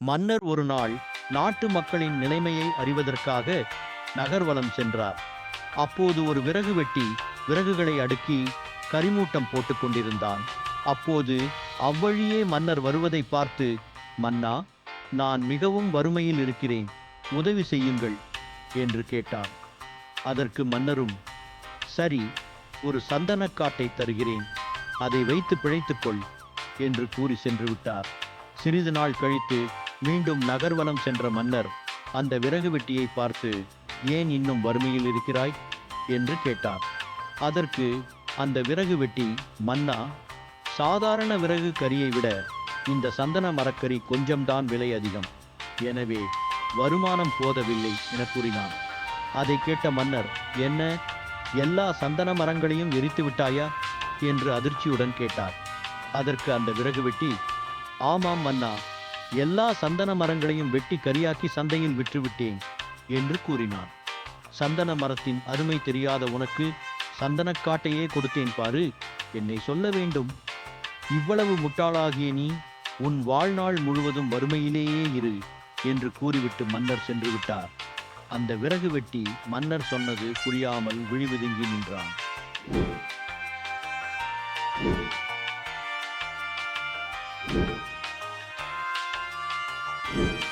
மன்னர் ஒரு நாள் நாட்டு மக்களின் நிலைமையை அறிவதற்காக நகர்வலம் சென்றார். அப்போது ஒரு விறகு வெட்டி விறகுகளை அடுக்கி கரிமூட்டம் போட்டுக் கொண்டிருந்தான். அப்போது அவ்வழியே மன்னர் வருவதை பார்த்து மன்னா நான் மிகவும் வறுமையில் இருக்கிறேன். உதவி செய்யுங்கள் என்று கேட்டார் அதற்கு மன்னரும் சரி ஒரு சந்தனக்காட்டை தருகிறேன். அதை வைத்து பிழைத்துக்கொள் என்று கூறி சென்று விட்டார். சிறிது நாள் கழித்து மீண்டும் நகர்வனம் சென்ற மன்னர் அந்த விறகு வெட்டியை பார்த்து ஏன் இன்னும் வறுமையில் இருக்கிறாய்? என்று கேட்டார். அதற்கு அந்த விறகு வெட்டி மன்னா சாதாரண விறகு கரியை விட இந்த சந்தன மரக்கறி கொஞ்சம்தான் விலை அதிகம். எனவே வருமானம் போதவில்லை என கூறினான். அதை கேட்ட மன்னர் என்ன எல்லா சந்தன மரங்களையும் எரித்து விட்டாயா? என்று அதிர்ச்சியுடன் கேட்டார். அதற்கு அந்த விறகு வெட்டி ஆமாம் மன்னா எல்லா சந்தன மரங்களையும் வெட்டி கரியாக்கி சந்தையில் விற்றுவிட்டேன் என்று கூறினான் சந்தன மரத்தின் அருமை தெரியாத உனக்கு சந்தனக்காட்டையே கொடுத்தேன் பாரு என்னை சொல்ல வேண்டும். இவ்வளவு முட்டாளாகிய நீ உன் வாழ்நாள் முழுவதும் வறுமையிலேயே இரு என்று கூறிவிட்டு மன்னர் சென்று விட்டார். அந்த விறகு வெட்டி மன்னர் சொன்னது புரியாமல் விழிவிதுங்கி நின்றான். Thank you. Yeah.